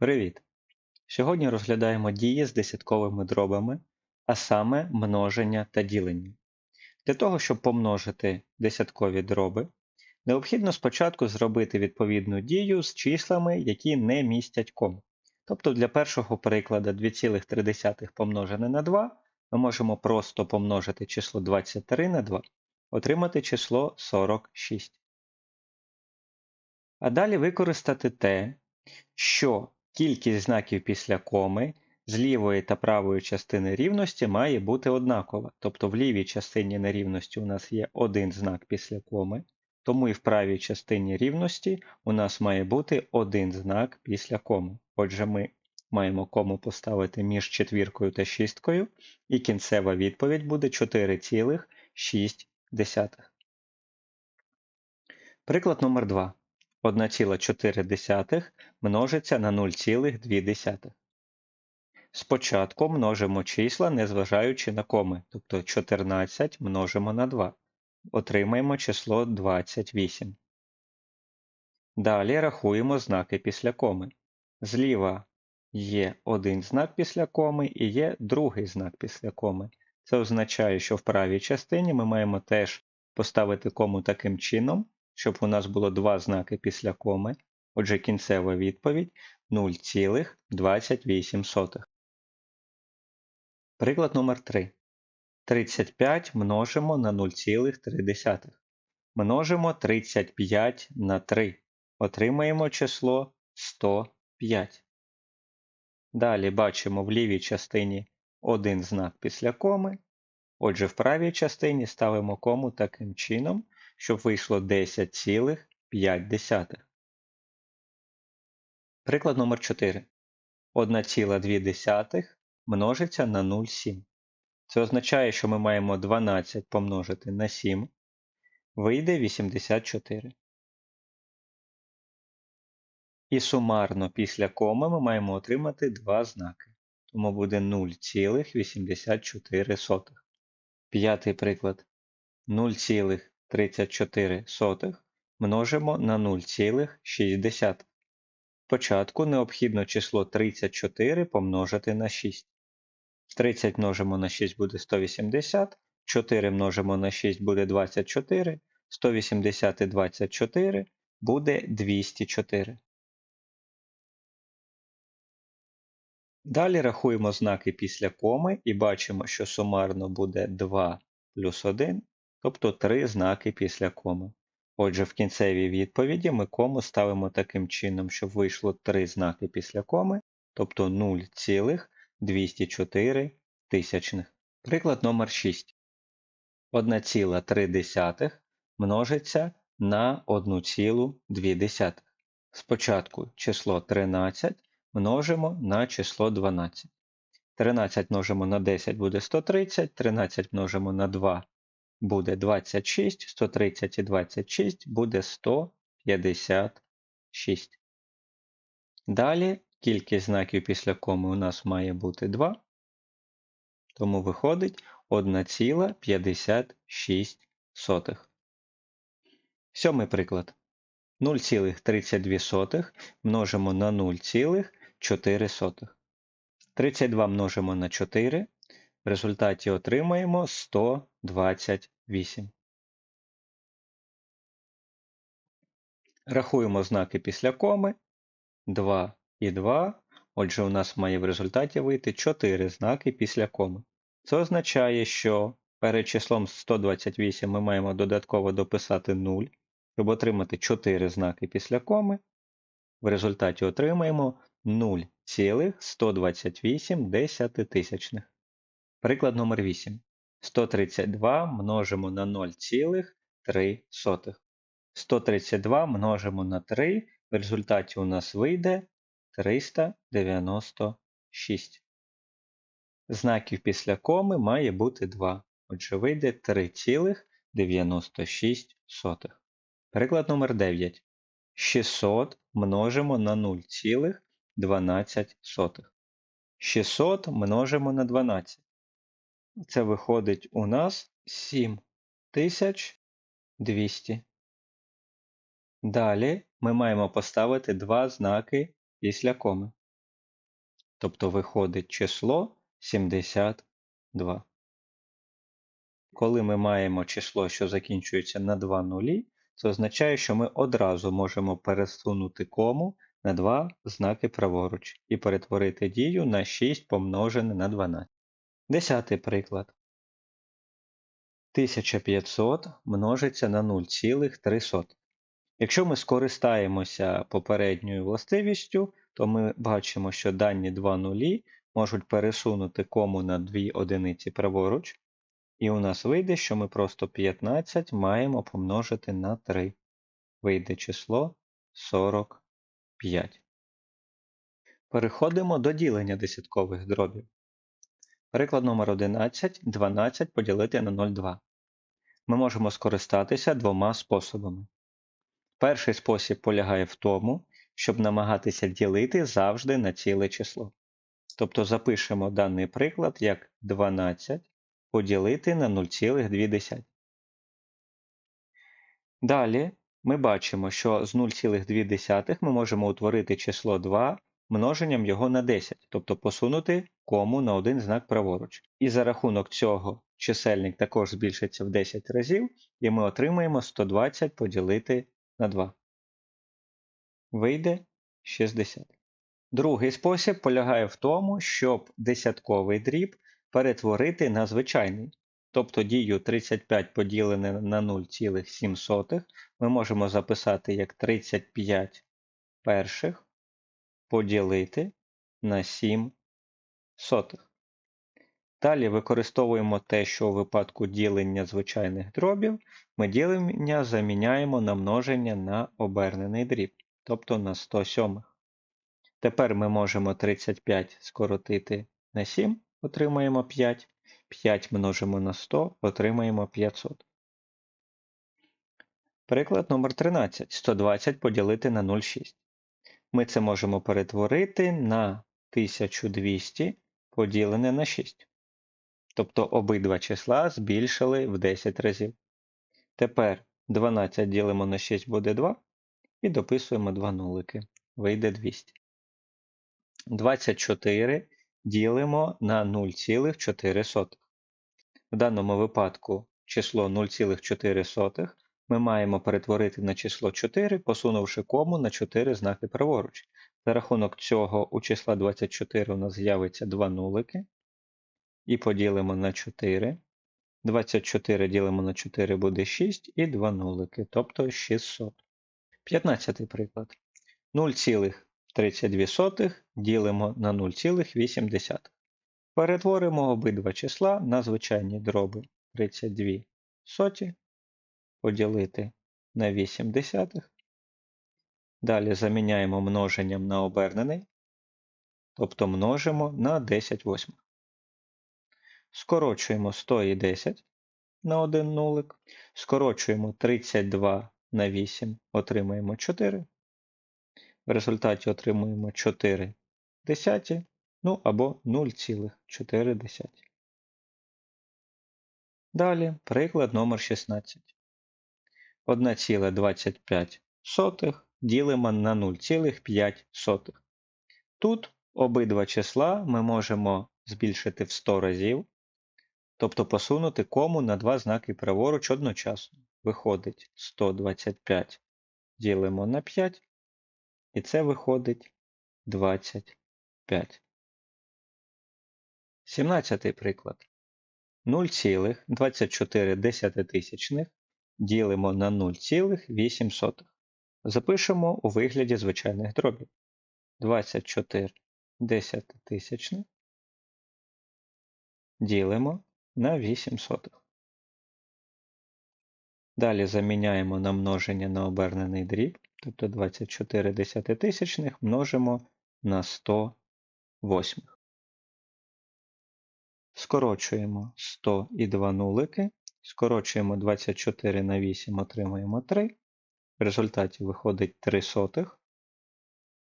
Привіт! Сьогодні розглядаємо дії з десятковими дробами, а саме множення та ділення. Для того, щоб помножити десяткові дроби, необхідно спочатку зробити відповідну дію з числами, які не містять ком. Тобто для першого прикладу 2,3 помножене на 2 ми можемо просто помножити число 23 на 2, отримати число 46. А далі використати те, що Кількість знаків після коми з лівої та правої частини рівності має бути однакова. Тобто в лівій частині нерівності у нас є один знак після коми, тому і в правій частині рівності у нас має бути один знак після коми. Отже, ми маємо кому поставити між четвіркою та шісткою, і кінцева відповідь буде 4,6. Приклад номер 2. 1,4 множиться на 0,2. Спочатку множимо числа, незважаючи на коми, тобто 14 множимо на 2. Отримаємо число 28. Далі рахуємо знаки після коми. Зліва є один знак після коми і є другий знак після коми. Це означає, що в правій частині ми маємо теж поставити кому таким чином, щоб у нас було два знаки після коми. Отже, кінцева відповідь 0,28. Приклад номер 3. 35 множимо на 0,3. Множимо 35 на 3. Отримаємо число 105. Далі бачимо в лівій частині один знак після коми. Отже, в правій частині ставимо кому таким чином, щоб вийшло 10,5. Приклад номер 4. 1,2 множиться на 0,7. Це означає, що ми маємо 12 помножити на 7. Вийде 84. І сумарно після коми ми маємо отримати два знаки. Тому буде 0,84. П'ятий приклад. 0,34 множимо на 0,6. Спочатку необхідно число 34 помножити на 6. 30 множимо на 6 буде 180, 4 множимо на 6 буде 24, 180 і 24 буде 204. Далі рахуємо знаки після коми і бачимо, що сумарно буде 2 плюс 1, тобто 3 знаки після коми. Отже, в кінцевій відповіді ми кому ставимо таким чином, щоб вийшло 3 знаки після коми, тобто 0,204 тисячних. Приклад номер 6. 1,3 множиться на 1,2. Спочатку число 13 множимо на число 12. 13 множимо на 10 буде 130, 13 множимо на 2 буде 26, 130 і 26 буде 156. Далі кількість знаків після коми у нас має бути 2, тому виходить 1,56. Сьомий приклад. 0,32 множимо на 0,4. 32 множимо на 4 в результаті отримаємо 128. Рахуємо знаки після коми. 2 і 2. Отже, у нас має в результаті вийти 4 знаки після коми. Це означає, що перед числом 128 ми маємо додатково дописати 0, щоб отримати 4 знаки після коми. В результаті отримаємо 0,128 десятитисячних. Приклад номер 8. 132 множимо на 0,3. 132 множимо на 3. В результаті у нас вийде 396. Знаків після коми має бути 2. Отже, вийде 3,96. Приклад номер 9. 600 множимо на 0,12. 600 множимо на 12. Це виходить у нас 7200. Далі ми маємо поставити два знаки після коми. Тобто виходить число 72. Коли ми маємо число, що закінчується на 2 нулі, це означає, що ми одразу можемо пересунути кому на два знаки праворуч і перетворити дію на 6 помножене на 12. Десятий приклад. 1500 множиться на 0,3. Якщо ми скористаємося попередньою властивістю, то ми бачимо, що дані два нулі можуть пересунути кому на дві одиниці праворуч, і у нас вийде, що ми просто 15 маємо помножити на 3. Вийде число 45. Переходимо до ділення десяткових дробів. Приклад номер 11 12 поділити на 0,2. Ми можемо скористатися двома способами. Перший спосіб полягає в тому, щоб намагатися ділити завжди на ціле число. Тобто запишемо даний приклад як 12 поділити на 0,2. Далі ми бачимо, що з 0,2 ми можемо утворити число 2 множенням його на 10, тобто посунути кому на один знак праворуч. І за рахунок цього чисельник також збільшиться в 10 разів, і ми отримаємо 120 поділити на 2. Вийде 60. Другий спосіб полягає в тому, щоб десятковий дріб перетворити на звичайний. Тобто дію 35 поділене на 0,7 ми можемо записати як 35 перших поділити на 7 сотих. Далі використовуємо те, що у випадку ділення звичайних дробів ми ділення заміняємо на множення на обернений дріб, тобто на 107. Тепер ми можемо 35 скоротити на 7, отримаємо 5. 5 множимо на 100, отримаємо 500. Приклад номер 13. 120 поділити на 0,6. Ми це можемо перетворити на 1200 поділене на 6. Тобто обидва числа збільшили в 10 разів. Тепер 12 ділимо на 6 буде 2 і дописуємо 2 нулики. Вийде 200. 24 ділимо на 0,4. В даному випадку число 0,4 ми маємо перетворити на число 4, посунувши кому на 4 знаки праворуч. За рахунок цього у числа 24 у нас з'явиться 2 нулики. І поділимо на 4. 24 ділимо на 4 буде 6 і 2 нулики, тобто 600. 15 приклад. 0,32 ділимо на 0,8. Перетворимо обидва числа на звичайні дроби 32 соті, поділити на 8 десятих. Далі заміняємо множенням на обернений, тобто множимо на 10 восьмих. Скорочуємо 100 і 10 на 1 нулик. Скорочуємо 32 на 8, отримаємо 4. В результаті отримуємо 4 десяті, ну або 0,4. Далі приклад номер 16. 1,25 ділимо на 0,5. Тут обидва числа ми можемо збільшити в 100 разів, тобто посунути кому на два знаки праворуч одночасно. Виходить 125 ділимо на 5, і це виходить 25. 17 приклад. 0,24 ділимо на 0,8. Запишемо у вигляді звичайних дробів. 24 десятитисячних ділимо на 8 сотих. Далі заміняємо на множення на обернений дріб, тобто 24 десятитисячних множимо на 100 восьмих. Скорочуємо 100 і 2 нулики, скорочуємо 24 на 8, отримаємо 3. В результаті виходить 3 сотих,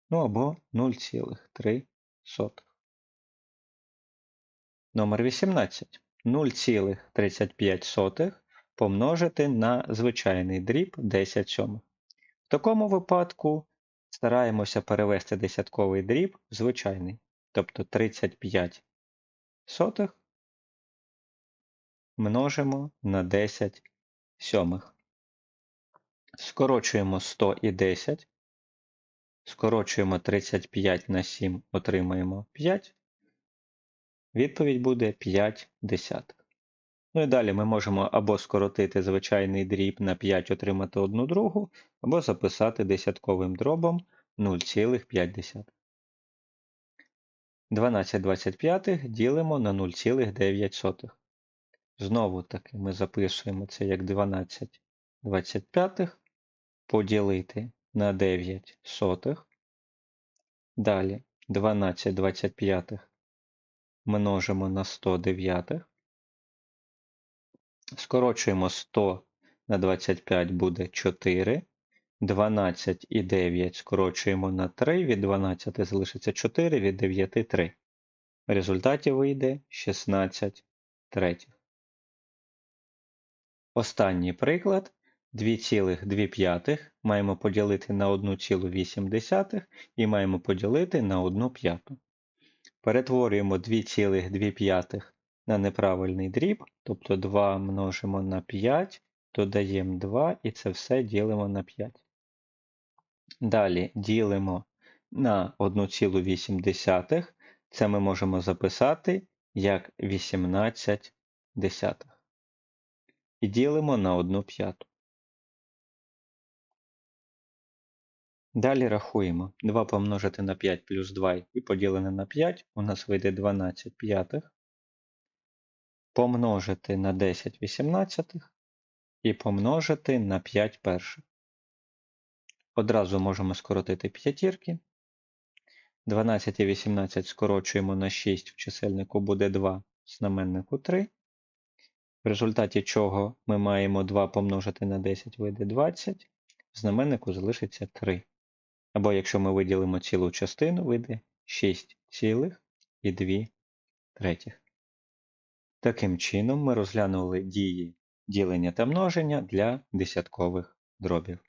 ну або 0,3. Номер 18. 0,35 помножити на звичайний дріб 10 сьомих. В такому випадку стараємося перевести десятковий дріб в звичайний. тобто 35 сотих множимо на 10 сьомих. Скорочуємо 100 і 10. Скорочуємо 35 на 7, отримаємо 5. Відповідь буде 5 десятих. Ну і далі ми можемо або скоротити звичайний дріб на 5, отримати 1 другу, або записати десятковим дробом 0,5. 12 25 ділимо на 0,9. Знову таки ми записуємо це як 12 25 поділити на 9 сотих. Далі 12 25 множимо на 109. Скорочуємо 100 на 25 буде 4. 12 і 9 скорочуємо на 3. Від 12 залишиться 4, від 9 3. В результаті вийде 16 третіх. Останній приклад 2,2 маємо поділити на 1,8 і маємо поділити на 1 п'яту. Перетворюємо 2,2 на неправильний дріб, тобто 2 множимо на 5, додаємо 2 і це все ділимо на 5. Далі ділимо на 1,8. Це ми можемо записати як 18 десятих. І ділимо на 1 п'яту. Далі рахуємо 2 помножити на 5 плюс 2 і поділене на 5, у нас вийде 12 п'ятих. Помножити на 10 вісімнадцятих і помножити на 5 перших. Одразу можемо скоротити п'ятірки. 12 і 18 скорочуємо на 6, в чисельнику буде 2, в знаменнику 3. В результаті чого ми маємо 2 помножити на 10 вийде 20, в знаменнику залишиться 3. Або якщо ми виділимо цілу частину, вийде 6 цілих і 2 третіх. Таким чином ми розглянули дії ділення та множення для десяткових дробів.